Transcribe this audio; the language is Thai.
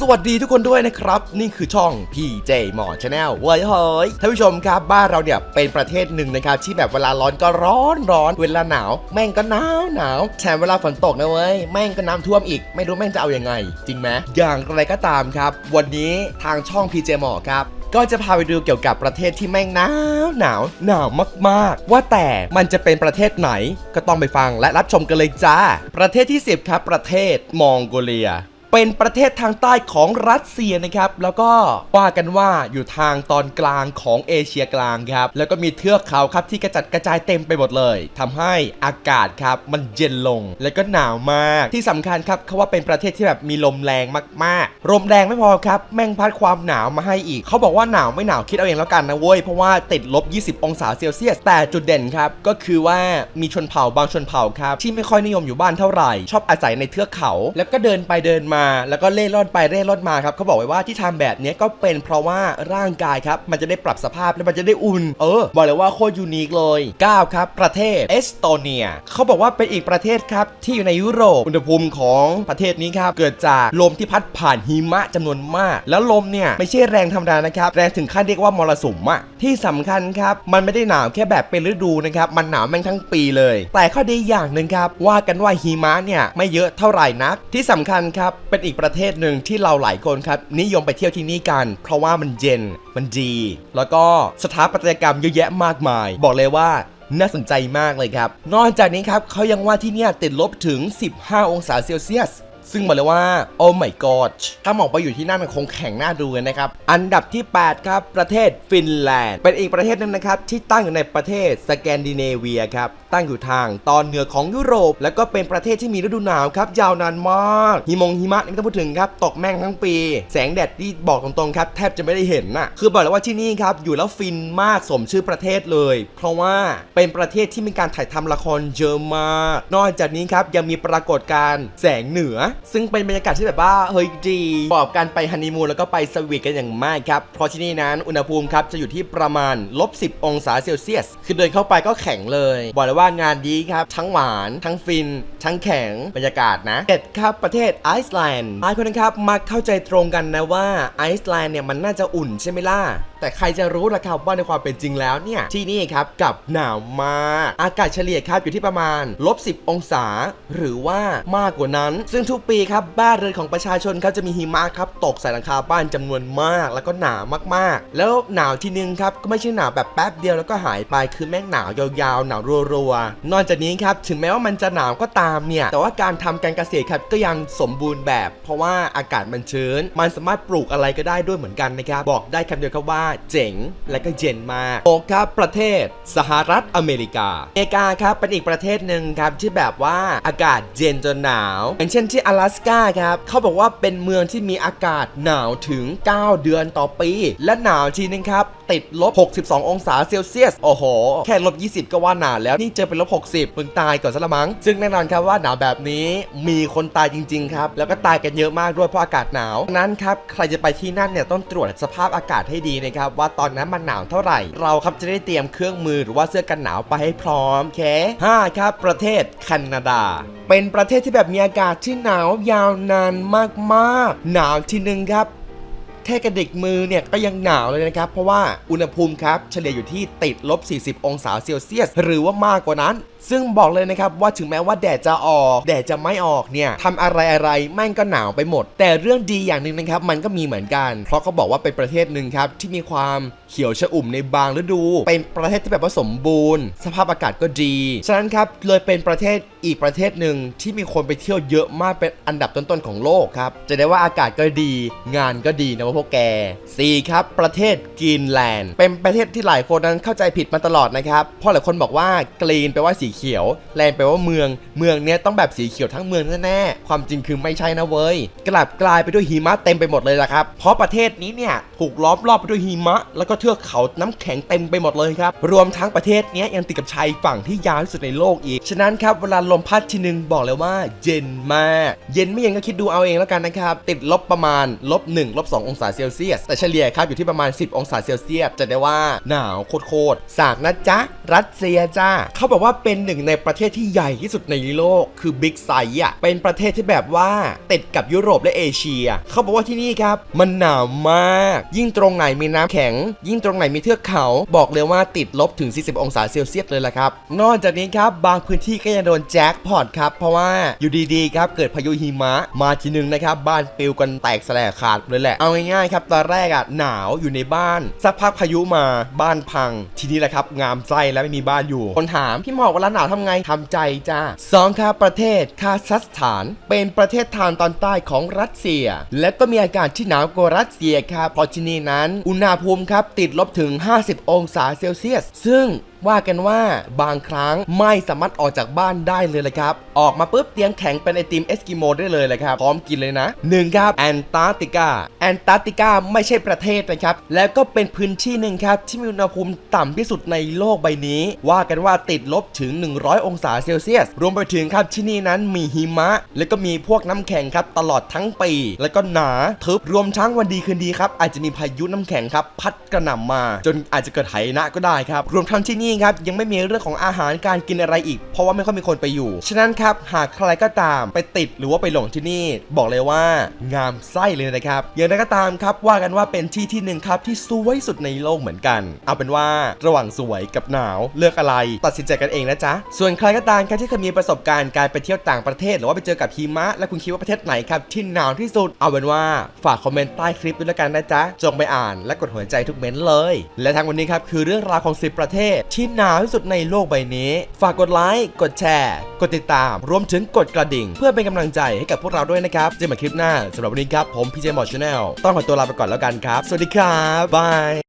สวัสดีทุกคนด้วยนะครับ นี่คือช่อง PJ หมอชาแนลเว้ยเฮ้ยท่านผู้ชมครับบ้านเราเนี่ยเป็นประเทศหนึ่งนะครับที่แบบเวลาร้อนก็ร้อนร้อนเวลาหนาวแม่งก็หนาวหนาวแถมเวลาฝนตกนะเว้ยแม่งก็น้ำท่วมอีก ไม่รู้แม่งจะเอาอยัางไง จริงไหมอย่างไรก็ตามครับ วันนี้ทางช่อง PJ หมอครับก็จะพาไปดูเกี่ยวกับประเทศที่แม่งหนาวหนาวหนาวมากๆ ว่าแต่มันจะเป็นประเทศไหนก็ต้องไปฟังและรับชมกันเลยจ้า ประเทศที่ 10 ครับ ประเทศมองโกเลีย เป็นประเทศทางใต้ของรัสเซียนะครับ แล้วก็ว่ากันว่าอยู่ทางตอนกลางของเอเชียกลางครับ แล้วก็มีเทือกเขาครับที่กระจัดกระจายเต็มไปหมดเลยทำให้อากาศครับมันเย็นลง แล้วก็หนาวมาก ที่สำคัญครับเขาว่าเป็นประเทศที่แบบมีลมแรงมากๆ ลมแรงไม่พอครับ แม่งพัดความหนาวมาให้อีก เขาบอกว่าหนาวไม่หนาวคิดเอาเองแล้วกันนะเว้ย เพราะว่าติดลบ 20 องศาเซลเซียส แต่จุดเด่นครับ ก็คือว่ามีชนเผ่าบางชนเผ่าครับที่ไม่ค่อยนิยมอยู่บ้านเท่าไหร่ ชอบอาศัยในเทือกเขา แล้วก็เดินไปเดินมาแล้วก็เล่ร่อนไปเล่ร่อนมาครับเขาบอกไว้ว่าที่ทำแบบนี้ก็เป็นเพราะว่าร่างกายครับมันจะได้ปรับสภาพและมันจะได้อุ่น เออบอกเลยว่าโคตรยูนิคเลย9ครับประเทศเอสโตเนียเขาบอกว่าเป็นอีกประเทศครับที่อยู่ในยุโรปอุณหภูมิของประเทศนี้ครับเกิดจากลมที่พัดผ่านหิมะจำนวนมาก แล้วลมเนี่ยไม่ใช่แรงธรรมดานะครับแรงถึงขั้นเรียกว่ามรสุมอะที่สำคัญครับมันไม่ได้หนาวแค่แบบเป็นฤดูนะครับมันหนาวแม่งทั้งปีเลย แต่ข้อดีอย่างหนึ่งครับว่ากันว่าหิมะเนี่ยไม่เยอะเท่าไหร่นักที่สำคัญครับเป็นอีกประเทศหนึ่งที่เราหลายคนครับ นิยมไปเที่ยวที่นี่กัน เพราะว่ามันเย็นมันดี แล้วก็สถาปัตยกรรมเยอะแยะมากมาย บอกเลยว่าน่าสนใจมากเลยครับ นอกจากนี้ครับเขายังว่าที่นี่ติดลบถึง 15 องศาเซลเซียส ซึ่งบอกเลยว่าโอ้ my god ถ้ามองไปอยู่ที่นั่นมันคงแข็งหน้าดูเลยนะครับ อันดับที่ 8 ครับ ประเทศฟินแลนด์ เป็นอีกประเทศหนึงนะครับ ที่ตั้งอยู่ในประเทศสแกนดิเนเวียครับ ตั้งอยู่ทางตอนเหนือของยุโรป แล้วก็เป็นประเทศที่มีฤดูหนาวครับ ยาวนานมาก หิมงหิมะไม่ต้องพูดถึงครับ ตกแม่งทั้งปี แสงแดดที่บอกตรงๆครับ แทบจะไม่ได้เห็นน่ะ คือบอกเลยว่าที่นี่ครับอยู่แล้วฟินมากสมชื่อประเทศเลย เพราะว่าเป็นประเทศที่มีการถ่ายทำละครเยอะมาก นอกจากนี้ครับยังมีปรากฏการณ์แสงเหนือซึ่งเป็นบรรยากาศที่แบบว่าเฮ้ยดีเหมาะกับการไปฮันนีมูนแล้วก็ไปสวีทกันอย่างมากครับ เพราะที่นี่นั้นอุณหภูมิครับจะอยู่ที่ประมาณลบ10 องศาเซลเซียส คือเดินเข้าไปก็แข็งเลย บอกเลยว่างานดีครับ ทั้งหวาน ทั้งฟิน ทั้งแข็งบรรยากาศนะเอ็ดครับประเทศไอซ์แลนด์หลายคนนะครับมักเข้าใจตรงกันนะว่าไอซ์แลนด์เนี่ยมันน่าจะอุ่นใช่ไหมล่ะ แต่ใครจะรู้ล่ะครับว่าในความเป็นจริงแล้วเนี่ยที่นี่ครับกับหนาวมากอากาศเฉลี่ยครับอยู่ที่ประมาณลบ10 องศา หรือว่ามากกว่านั้น ซึ่งทุกปีครับบ้านเรือนของประชาชนครับจะมีหิมะครับตกใส่หลังคาบ้านจำนวนมาก แล้วก็หนาวมากๆ แล้วหนาวทีนึงครับก็ไม่ใช่หนาวแบบแป๊บเดียวแล้วก็หายไปคือแม่งหนาวยาวๆหนาวรัวๆนอกจากนี้ครับถึงแม้ว่ามันจะหนาวก็ตามเนี่ยแต่ว่าการทำการเกษตรครับก็ยังสมบูรณ์แบบ เพราะว่าอากาศมันชื้น มันสามารถปลูกอะไรก็ได้ด้วยเหมือนกันนะครับบอกได้คำเดียวครับว่าเจ๋งและก็เย็นมากโอครับประเทศ สหรัฐอเมริกาอเมริกาครับเป็นอีกประเทศหนึ่งครับที่แบบว่าอากาศเย็นจนหนาว อย่างเช่นที่阿拉สกาครับเขาบอกว่าเป็นเมืองที่มีอากาศหนาวถึง 9 เดือนต่อปี และหนาวทีนึงครับติดลบ 62 องศาเซลเซียส โอ้โห แค่ลบ 20 ก็ว่าหนาวแล้ว นี่เจอเป็นลบ 60มึงตายก่อนซะละมั้ง ซึ่งแน่นอนครับว่าหนาวแบบนี้มีคนตายจริง ๆ ครับ แล้วก็ตายกันเยอะมากด้วยเพราะอากาศหนาวนั้นครับใครจะไปที่นั่นเนี่ยต้องตรวจสภาพอากาศให้ดีนะครับว่าตอนนั้นมันหนาวเท่าไหร่ เราครับจะได้เตรียมเครื่องมือหรือว่าเสื้อกันหนาวไปให้พร้อมโอเคห้าครับ ประเทศแคนาดา เป็นประเทศที่แบบมีอากาศที่หนาวยาวนานมากๆ หนาวทีหนึ่งครับ แค่กระดิกมือเนี่ยก็ยังหนาวเลยนะครับ เพราะว่าอุณหภูมิครับเฉลี่ยอยู่ที่ติดลบ 40 องศาเซลเซียส หรือว่ามากกว่านั้น ซึ่งบอกเลยนะครับว่าถึงแม้ว่าแดดจะออก แดดจะไม่ออกเนี่ยทำอะไรอะไรแม่งก็หนาวไปหมด แต่เรื่องดีอย่างหนึ่งนะครับมันก็มีเหมือนกัน เพราะเขาบอกว่าเป็นประเทศหนึ่งครับที่มีความเขียวชอุ่มในบางฤดู เป็นประเทศที่แบบว่าสมบูรณ์ สภาพอากาศก็ดี ฉะนั้นครับเลยเป็นประเทศอีกประเทศหนึ่งที่มีคนไปเที่ยวเยอะมากเป็นอันดับต้นๆของโลกครับจะได้ว่าอากาศก็ดี งานก็ดีนะพวกแก 4 ครับ ประเทศกรีนแลนด์ เป็นประเทศที่หลายคนนั้นเข้าใจผิดมาตลอดนะครับเพราะหลายคนบอกว่ากรีนแปลว่าสีเขียว แลนด์แปลว่าเมือง เมืองเนี้ยต้องแบบสีเขียวทั้งเมืองแน่ๆ ความจริงคือไม่ใช่นะเว้ย กลับกลายไปด้วยหิมะเต็มไปหมดเลยละครับ เพราะประเทศนี้เนี่ยถูกล้อมรอบไปด้วยหิมะ แล้วก็เทือกเขาน้ำแข็งเต็มไปหมดเลยครับ รวมทั้งประเทศเนี้ยยังติดกับชายฝั่งที่ยาวที่สุดในโลกอีก ฉะนั้นครับเวลาลมพัดทีนึงบอกเลยว่าเย็นมาก เย็นไม่เย็นก็คิดดูเอาเองแล้วกันนะครับ ติดลบประมาณลบ1ลบ2องศาเซลเซียส แต่เฉลี่ยครับอยู่ที่ประมาณ 10 องศาเซลเซียส จะได้ว่าหนาวโคตรๆสากนะจ๊ะ รัสเซียจ้า เขาบอกว่าเป็นหนึ่งในประเทศที่ใหญ่ที่สุดในโลก คือบิ๊กไซส์อะ เป็นประเทศที่แบบว่าติดกับยุโรปและเอเชีย เขาบอกว่าที่นี่ครับ มันหนาวมาก ยิ่งตรงไหนมีน้ำแข็ง ยิ่งตรงไหนมีเทือกเขา บอกเลยว่าติดลบถึง 40 องศาเซลเซียสเลยละครับ นอกจากนี้ครับบางพื้นที่ก็ยังโดนแจ็คพอตครับ เพราะว่าอยู่ดีๆครับเกิดพายุหิมะมาทีนึงนะครับบ้านปลิวกันแตกแสลกขาดเลยแหละ เอาง่ายๆครับตอนแรกอะหนาวอยู่ในบ้านสักพักพายุมาบ้านพัง ทีนี้แหละครับงามไส้แล้วไม่มีบ้านอยู่ คนถามพี่หมอกเวลาหนาวทำไงทำใจจ้าสองครับประเทศคาซัคสถาน เป็นประเทศทางตอนใต้ของรัสเซีย และก็มีอากาศที่หนาวกว่ารัสเซียครับเพราะที่นี่นั้น อุณหภูมิครับติดลบถึง 50 องศาเซลเซียส ซึ่ง ว่ากันว่าบางครั้งไม่สามารถออกจากบ้านได้เลยเลยครับ ออกมาปุ๊บเตียมแข็งเป็นไอติมเอสกิโมได้เลยเลยครับพร้อมกินเลยนะ1ครับแอนตาร์กติกาแอนตาร์กติกาไม่ใช่ประเทศนะครับ แล้วก็เป็นพื้นที่หนึ่งครับ ที่มีอุณหภูมิต่ำที่สุดในโลกใบนี้ ว่ากันว่าติดลบถึง 100 องศาเซลเซียส รวมไปถึงครับที่นี่นั้นมีหิมะ แล้วก็มีพวกน้ำแข็งครับตลอดทั้งปี แล้วก็หนาทึบรวมทั้งวันดีคืนดีครับอาจจะมีพายุน้ำแข็งครับพัดกระหน่ำมา จนอาจจะเกิดไหนะก็ได้ครับ รวมทั้งที่นี่ครับยังไม่มีเรื่องของอาหารการกินอะไรอีก เพราะว่าไม่ค่อยมีคนไปอยู่ ฉะนั้นครับหากใครก็ตามไปติดหรือว่าไปหลงที่นี่ บอกเลยว่างามไส้เลยนะครับอย่างไรก็ตามครับว่ากันว่าเป็นที่ที่หนึ่งครับที่สวยสุดในโลกเหมือนกัน เอาเป็นว่าระหว่างสวยกับหนาวเลือกอะไรตัดสินใจกันเองนะจ๊ะส่วนใครก็ตามครับที่เคยมีประสบการณ์การไปเที่ยวต่างประเทศ หรือว่าไปเจอกับหิมะ และคุณคิดว่าประเทศไหนครับที่หนาวที่สุดเอาเป็นว่าฝากคอมเมนต์ใต้คลิปด้วยละกันนะจ๊ะจงไปอ่านและกดหัวใจทุกเม้นต์เลย และทั้งวันนี้ครับคือเรื่องราวของ 10 ประเทศที่ที่หนาวที่สุดในโลกใบนี้ ฝากกดไลค์ กดแชร์ กดติดตาม รวมถึงกดกระดิ่ง เพื่อเป็นกำลังใจให้กับพวกเราด้วยนะครับ เจอกันใหม่คลิปหน้าสำหรับวันนี้ครับ ผมพีเจมอชแนลต้องขอตัวลาไปก่อนแล้วกันครับ สวัสดีครับ บาย